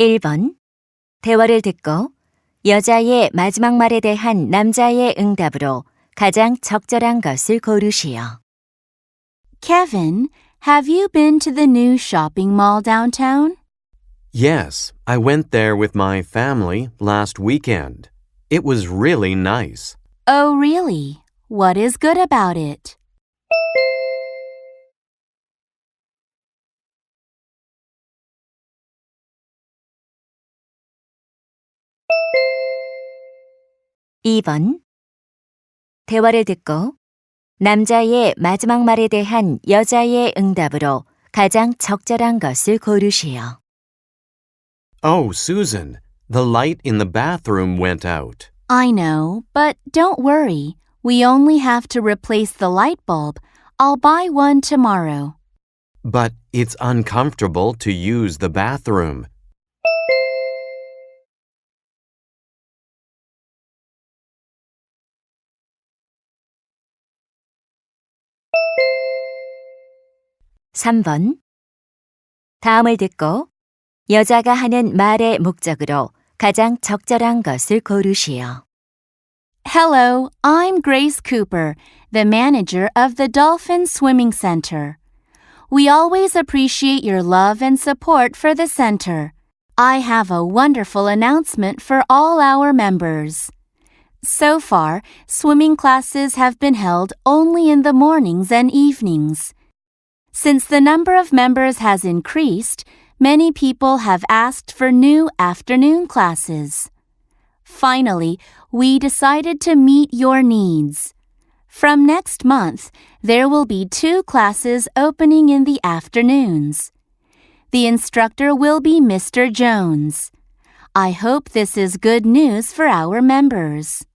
1번. 대화를 듣고 여자의 마지막 말에 대한 남자의 응답으로 가장 적절한 것을 고르시오. Kevin, have you been to the new shopping mall downtown? Yes, I went there with my family last weekend. It was really nice. Oh, really? What is good about it? 2번. 대화를 듣고 남자의 마지막 말에 대한 여자의 응답으로 가장 적절한 것을 고르시오. Oh, Susan, the light in the bathroom went out. I know, but don't worry. We only have to replace the light bulb. I'll buy one tomorrow. But it's uncomfortable to use the bathroom. 3번. 다음을 듣고 여자가 하는 말의 목적으로 가장 적절한 것을 고르시오. Hello, I'm Grace Cooper, the manager of the Dolphin Swimming Center. We always appreciate your love and support for the center. I have a wonderful announcement for all our members. So far, swimming classes have been held only in the mornings and evenings. Since the number of members has increased, many people have asked for new afternoon classes. Finally, we decided to meet your needs. From next month, there will be two classes opening in the afternoons. The instructor will be Mr. Jones. I hope this is good news for our members.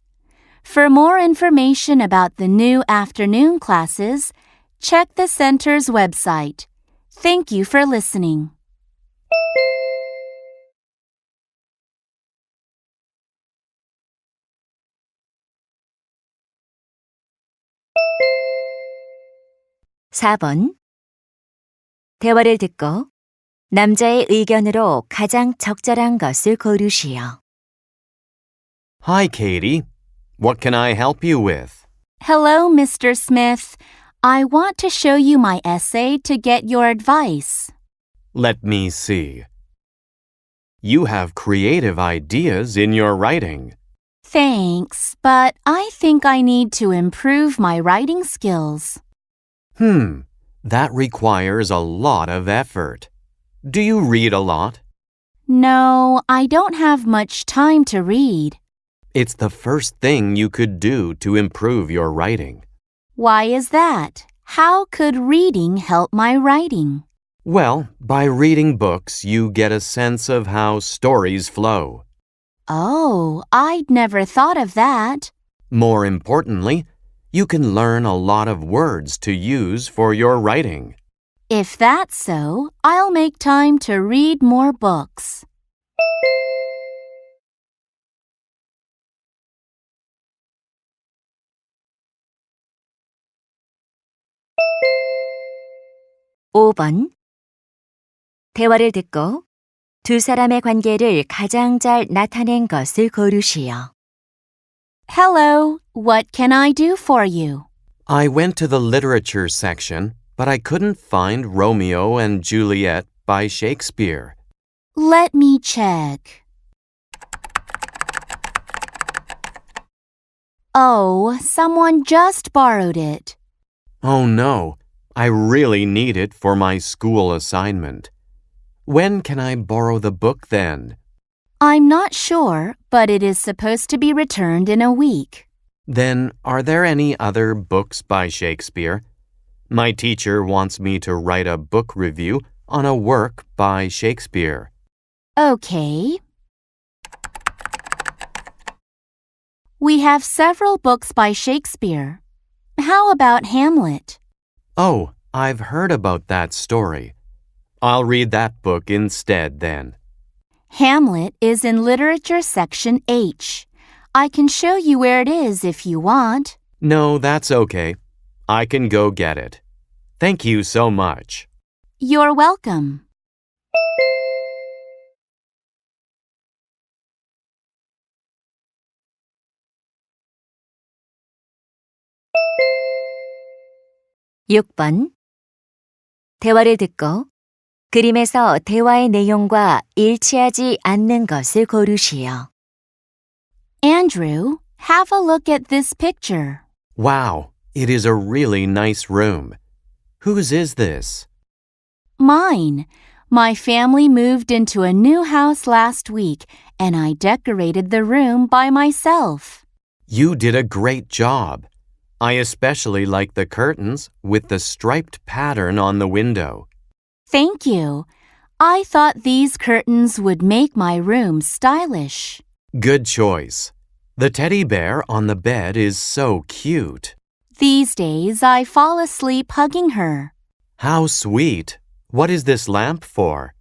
For more information about the new afternoon classes, check the center's website. Thank you for listening. 사 번 대화를 듣고 남자의 의견으로 가장 적절한 것을 고르시오. Hi, Katie. What can I help you with? Hello, Mr. Smith. I want to show you my essay to get your advice. Let me see. You have creative ideas in your writing. Thanks, but I think I need to improve my writing skills. Hmm, that requires a lot of effort. Do you read a lot? No, I don't have much time to read. It's the first thing you could do to improve your writing. Why is that? How could reading help my writing? Well, by reading books, you get a sense of how stories flow. Oh, I'd never thought of that. More importantly, you can learn a lot of words to use for your writing. If that's so, I'll make time to read more books. 오 번 대화를 듣고 두 사람의 관계를 가장 잘 나타낸 것을 고르시오. Hello, what can I do for you? I went to the literature section, but I couldn't find Romeo and Juliet by Shakespeare. Let me check. Oh, someone just borrowed it. Oh no, I really need it for my school assignment. When can I borrow the book then? I'm not sure, but it is supposed to be returned in a week. Then, are there any other books by Shakespeare? My teacher wants me to write a book review on a work by Shakespeare. Okay. We have several books by Shakespeare. How about Hamlet? Oh, I've heard about that story. I'll read that book instead then. Hamlet is in Literature Section H. I can show you where it is if you want. No, that's okay. I can go get it. Thank you so much. You're welcome. 6번. 대화를 듣고 그림에서 대화의 내용과 일치하지 않는 것을 고르시오. Andrew, have a look at this picture. Wow, it is a really nice room. Whose is this? Mine. My family moved into a new house last week and I decorated the room by myself. You did a great job. I especially like the curtains with the striped pattern on the window. Thank you. I thought these curtains would make my room stylish. Good choice. The teddy bear on the bed is so cute. These days I fall asleep hugging her. How sweet. What is this lamp for?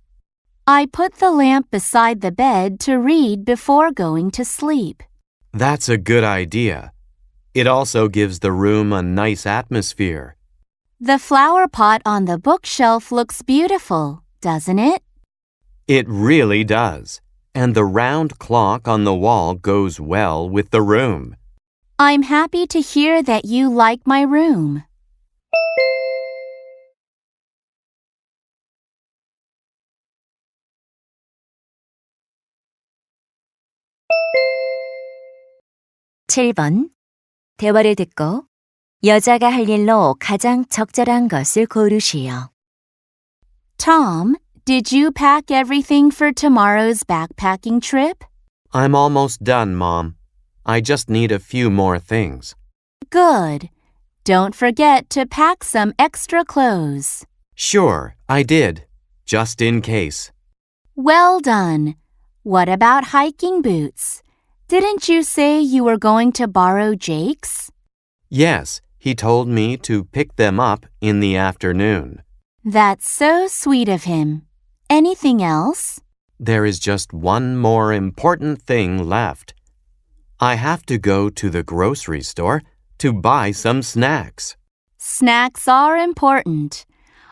I put the lamp beside the bed to read before going to sleep. That's a good idea. It also gives the room a nice atmosphere. The flower pot on the bookshelf looks beautiful, doesn't it? It really does. And the round clock on the wall goes well with the room. I'm happy to hear that you like my room. 칠번 대화를 듣고 여자가 할 일로 가장 적절한 것을 고르시오. Tom, did you pack everything for tomorrow's backpacking trip? I'm almost done, Mom. I just need a few more things. Good. Don't forget to pack some extra clothes. Sure, I did. Just in case. Well done. What about hiking boots? Didn't you say you were going to borrow Jake's? Yes, he told me to pick them up in the afternoon. That's so sweet of him. Anything else? There is just one more important thing left. I have to go to the grocery store to buy some snacks. Snacks are important.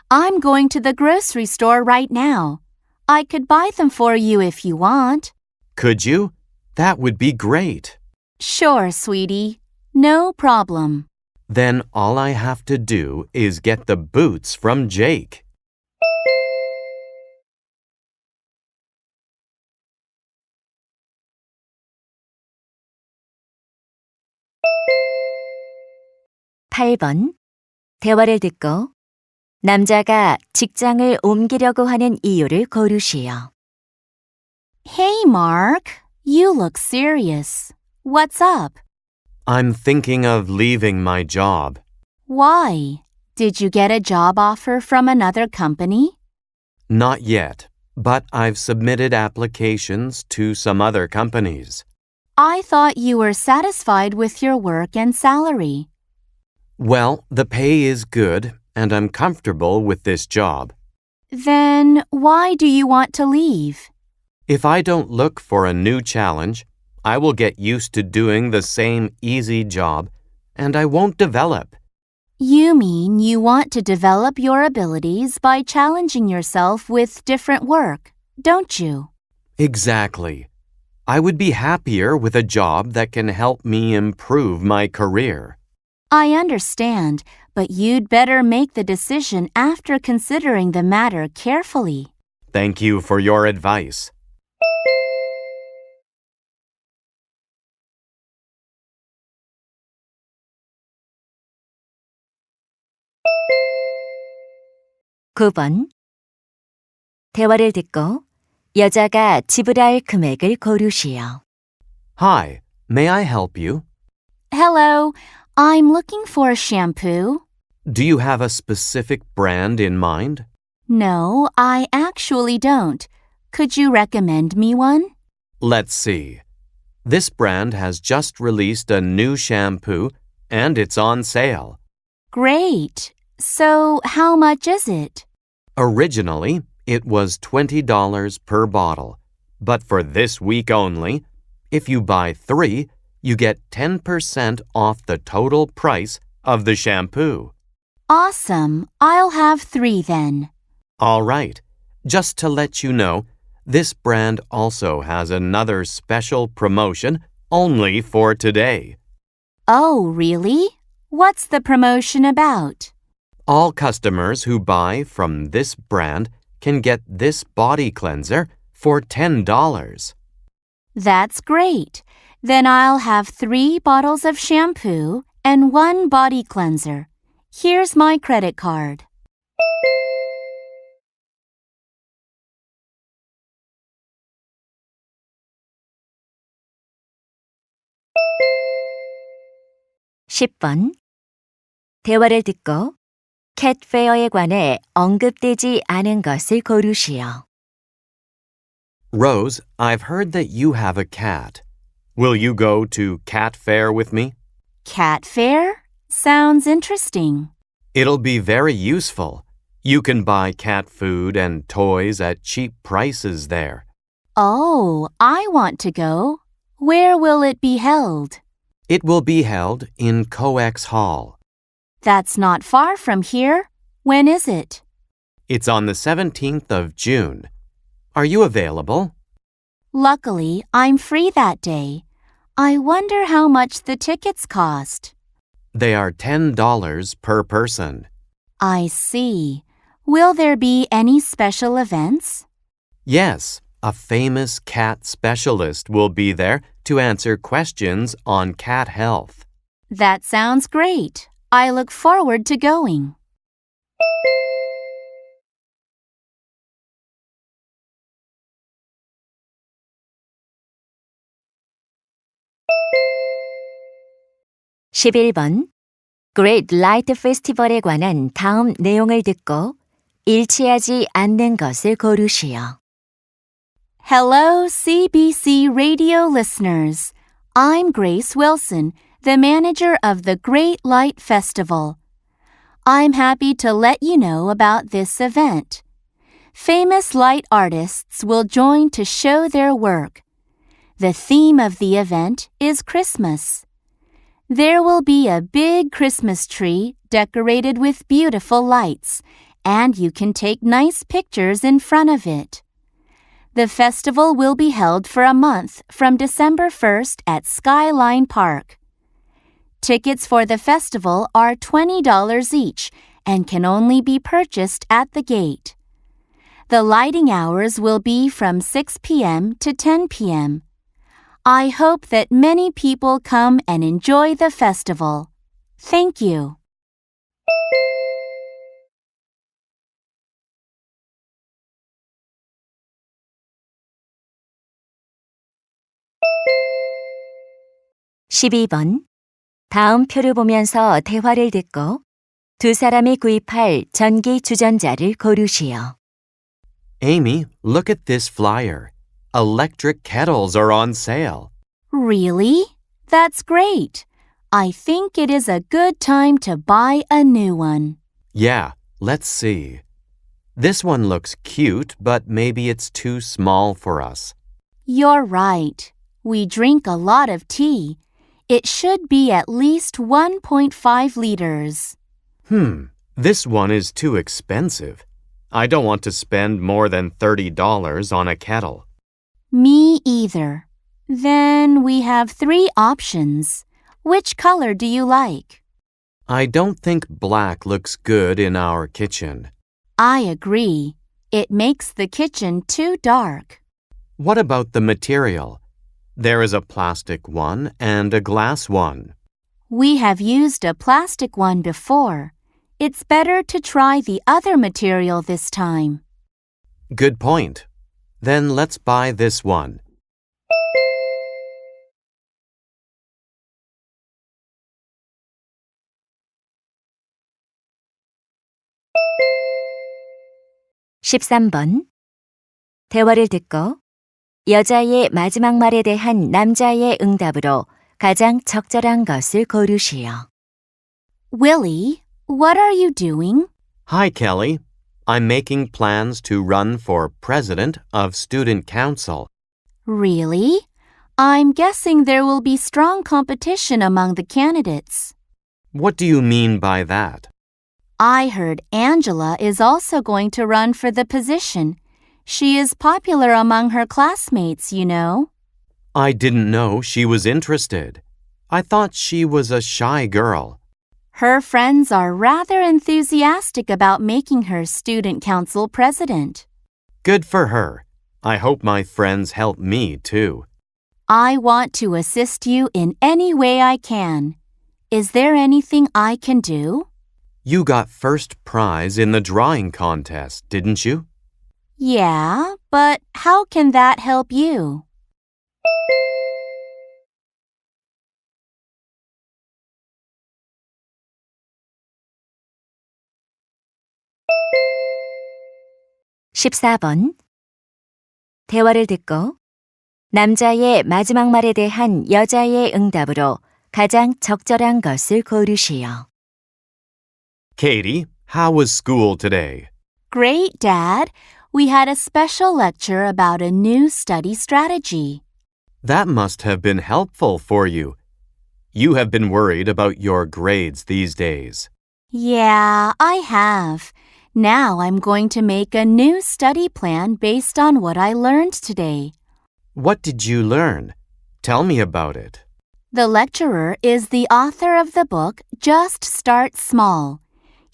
I'm going to the grocery store right now. I could buy them for you if you want. Could you? That would be great. Sure, sweetie. No problem. Then all I have to do is get the boots from Jake. 팔 번 대화를 듣고 남자가 직장을 옮기려고 하는 이유를 고르시오. Hey, Mark. You look serious. What's up? I'm thinking of leaving my job. Why? Did you get a job offer from another company? Not yet, but I've submitted applications to some other companies. I thought you were satisfied with your work and salary. Well, the pay is good, and I'm comfortable with this job. Then why do you want to leave? If I don't look for a new challenge, I will get used to doing the same easy job, and I won't develop. You mean you want to develop your abilities by challenging yourself with different work, don't you? Exactly. I would be happier with a job that can help me improve my career. I understand, but you'd better make the decision after considering the matter carefully. Thank you for your advice. 구 번 대화를 듣고 여자가 지불할 금액을 고르시오. Hi, may I help you? Hello, I'm looking for a shampoo. Do you have a specific brand in mind? No, I actually don't. Could you recommend me one? Let's see. This brand has just released a new shampoo and it's on sale. Great. So, how much is it? Originally, it was $20 per bottle, but for this week only, if you buy three, you get 10% off the total price of the shampoo. Awesome. I'll have three then. All right. Just to let you know, this brand also has another special promotion only for today. Oh, really? What's the promotion about? All customers who buy from this brand can get this body cleanser for $10. That's great. Then I'll have three bottles of shampoo and one body cleanser. Here's my credit card. 십 번 대화를 듣고 캣페어에 관해 언급되지 않은 것을 고르시오. Rose, I've heard that you have a cat. Will you go to cat fair with me? Cat fair? Sounds interesting. It'll be very useful. You can buy cat food and toys at cheap prices there. Oh, I want to go. Where will it be held? It will be held in Coex Hall. That's not far from here. When is it? It's on the 17th of June. Are you available? Luckily, I'm free that day. I wonder how much the tickets cost. They are $10 per person. I see. Will there be any special events? Yes, a famous cat specialist will be there to answer questions on cat health. That sounds great. I look forward to going. 십일 번 Great Light Festival에 관한 다음 내용을 듣고 일치하지 않는 것을 고르시오. Hello, CBC radio listeners. I'm Grace Wilson, the manager of the Great Light Festival. I'm happy to let you know about this event. Famous light artists will join to show their work. The theme of the event is Christmas. There will be a big Christmas tree decorated with beautiful lights, and you can take nice pictures in front of it. The festival will be held for a month from December 1st at Skyline Park. Tickets for the festival are $20 each and can only be purchased at the gate. The lighting hours will be from 6 p.m. to 10 p.m. I hope that many people come and enjoy the festival. Thank you. (12번) 다음 표를 보면서 대화를 듣고 두 사람이 구입할 전기 주전자를 고르시오. Amy, look at this flyer. Electric kettles are on sale. Really? That's great. I think it is a good time to buy a new one. Yeah, let's see. This one looks cute, but maybe it's too small for us. You're right. We drink a lot of tea. it should be at least 1.5 liters. Hmm, this one is too expensive. I don't want to spend more than $30 on a kettle. Me either. Then we have three options. Which color do you like? I don't think black looks good in our kitchen. I agree. It makes the kitchen too dark. What about the material? There is a plastic one and a glass one. We have used a plastic one before. It's better to try the other material this time. Good point. Then let's buy this one. 십삼 번 대화를 듣고 여자의 마지막 말에 대한 남자의 응답으로 가장 적절한 것을 고르시오. Willie, what are you doing? Hi, Kelly. I'm making plans to run for president of Student Council. Really? I'm guessing there will be strong competition among the candidates. What do you mean by that? I heard Angela is also going to run for the position. She is popular among her classmates, you know. I didn't know she was interested. I thought she was a shy girl. Her friends are rather enthusiastic about making her student council president. Good for her. I hope my friends help me too. I want to assist you in any way I can. Is there anything I can do? You got first prize in the drawing contest, didn't you? Yeah, but how can that help you? 십사 번 대화를 듣고 남자의 마지막 말에 대한 여자의 응답으로 가장 적절한 것을 고르시오. Katie, how was school today? Great, Dad. We had a special lecture about a new study strategy. That must have been helpful for you. You have been worried about your grades these days. Yeah, I have. Now I'm going to make a new study plan based on what I learned today. What did you learn? Tell me about it. The lecturer is the author of the book Just Start Small.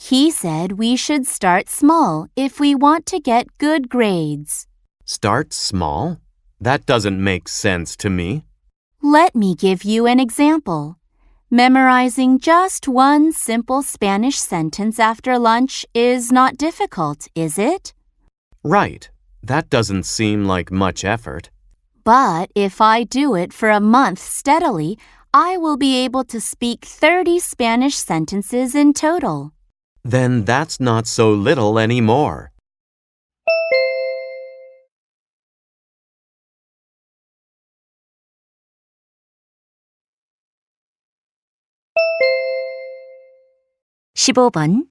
He said we should start small if we want to get good grades. Start small? That doesn't make sense to me. Let me give you an example. Memorizing just one simple Spanish sentence after lunch is not difficult, is it? Right. That doesn't seem like much effort. But if I do it for a month steadily, I will be able to speak 30 Spanish sentences in total. Then that's not so little anymore. 십오 번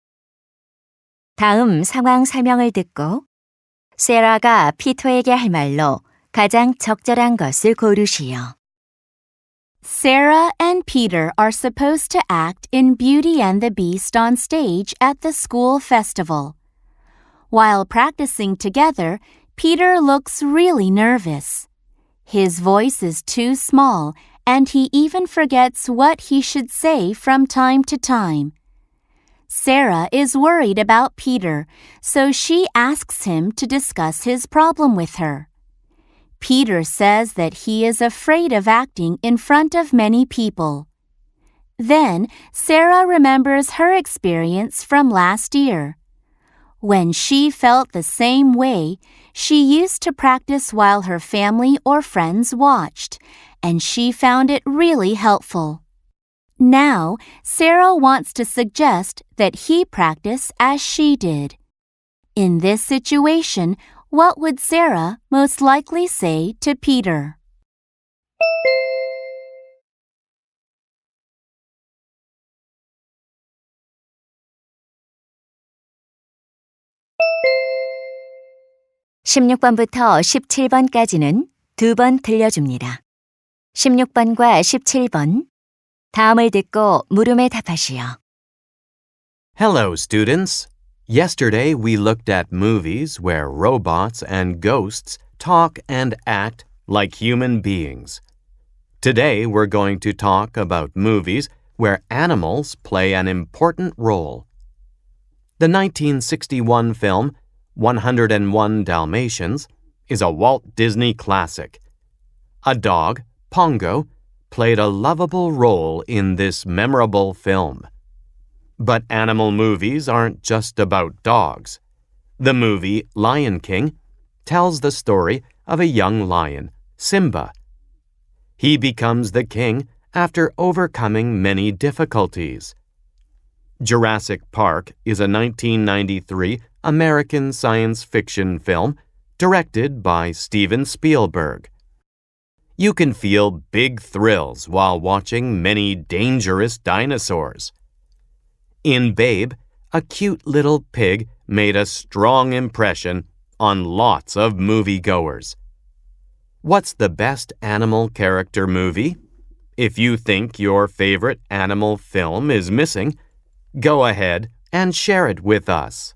다음 상황 설명을 듣고 세라가 피터에게 할 말로 가장 적절한 것을 고르시오. Sarah and Peter are supposed to act in Beauty and the Beast on stage at the school festival. While practicing together, Peter looks really nervous. His voice is too small, and he even forgets what he should say from time to time. Sarah is worried about Peter, so she asks him to discuss his problem with her. Peter says that he is afraid of acting in front of many people. Then Sarah remembers her experience from last year. When she felt the same way, she used to practice while her family or friends watched, and she found it really helpful. Now, Sarah wants to suggest that he practice as she did. In this situation, what would Sarah most likely say to Peter? 십육 번부터 십칠 번까지는 두 번 들려줍니다. 십육 번과 십칠 번 다음을 듣고 물음에 답하시오. Hello, students. Yesterday we looked at movies where robots and ghosts talk and act like human beings. Today we're going to talk about movies where animals play an important role. The 1961 film 101 Dalmatians is a Walt Disney classic. A dog, Pongo, played a lovable role in this memorable film. But animal movies aren't just about dogs. The movie Lion King tells the story of a young lion, Simba. He becomes the king after overcoming many difficulties. Jurassic Park is a 1993 American science fiction film directed by Steven Spielberg. You can feel big thrills while watching many dangerous dinosaurs. In Babe, a cute little pig made a strong impression on lots of moviegoers. What's the best animal character movie? If you think your favorite animal film is missing, go ahead and share it with us.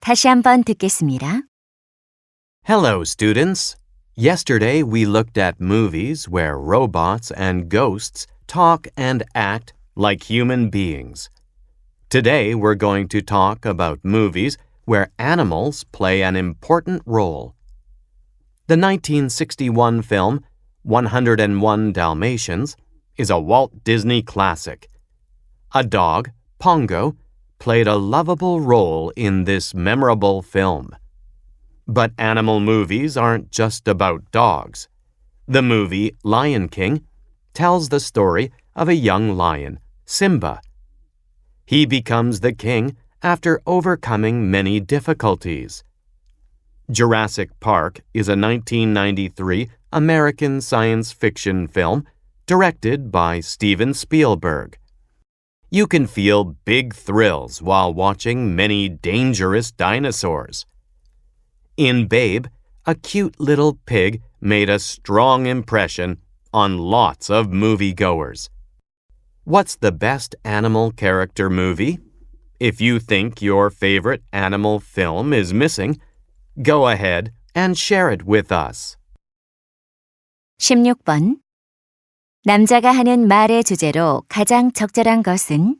다시 한번 듣겠습니다. Hello, students. Yesterday we looked at movies where robots and ghosts talk and act like human beings. Today we're going to talk about movies where animals play an important role. The 1961 film 101 Dalmatians is a Walt Disney classic. A dog, Pongo, played a lovable role in this memorable film. But animal movies aren't just about dogs. The movie Lion King tells the story of a young lion, Simba. He becomes the king after overcoming many difficulties. Jurassic Park is a 1993 American science fiction film directed by Steven Spielberg. You can feel big thrills while watching many dangerous dinosaurs. In Babe, a cute little pig made a strong impression on lots of moviegoers. What's the best animal character movie? If you think your favorite animal film is missing, go ahead and share it with us. 16번. 남자가 하는 말의 주제로 가장 적절한 것은?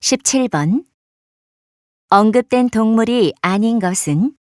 (17번) 언급된 동물이 아닌 것은?